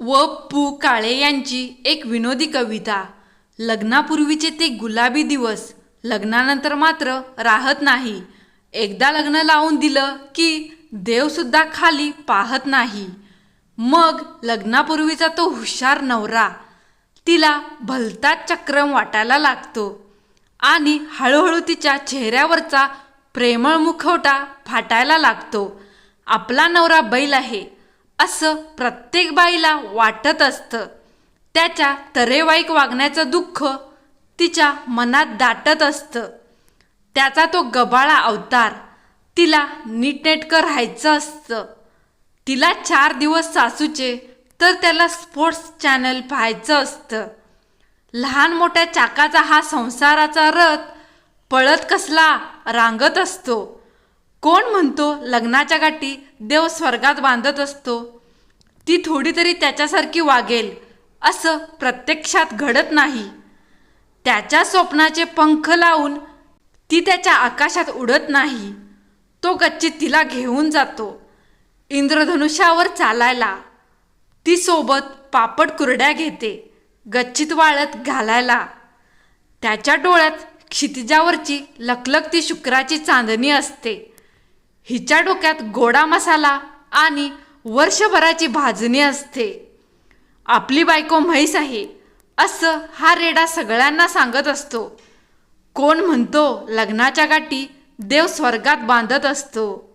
व पु काळे यांची एक विनोदी कविता. लग्नापूर्वीचे ते गुलाबी दिवस. लग्नानंतर मात्र राहत नाही. एकदा लग्न लावून दिलं की देवसुद्धा खाली पाहत नाही. मग लग्नापूर्वीचा तो हुशार नवरा. तिला भलताच चक्रम वाटायला लागतो. आणि हळूहळू तिच्या चेहऱ्यावरचा प्रेमळ मुखवटा फाटायला लागतो. आपला नवरा बैल आहे. असं प्रत्येक बाईला वाटत असतं. त्याच्या तरेवाईक वागण्याचं दुःख तिच्या मनात दाटत असतं. त्याचा तो गबाळा अवतार तिला नीटनेटकं राहायचं असतं. तिला चार दिवस सासूचे तर त्याला स्पोर्ट्स चॅनल पाहायचं असतं. लहान मोठ्या चाकाचा हा संसाराचा रथ पळत कसला रांगत असतो. कोण म्हणतो लग्नाच्या गाठी देव स्वर्गात बांधत असतो? ती थोडी तरी त्याच्यासारखी वागेल असं प्रत्यक्षात घडत नाही. त्याच्या स्वप्नाचे पंख लावून ती त्याच्या आकाशात उडत नाही. तो गच्ची तिला घेऊन जातो इंद्रधनुष्यावर चालायला. ती सोबत पापड कुरड्या घेते गच्चीत वाळत घालायला. त्याच्या डोळ्यात क्षितिजावरची लखलखती शुक्राची चांदणी असते. हिच्या डोक्यात गोडा मसाला आणि वर्षभराची भाजणी असते. आपली बायको म्हैस आहे असं हा रेडा सगळ्यांना सांगत असतो. कोण म्हणतो लग्नाच्या गाठी देव स्वर्गात बांधत असतो.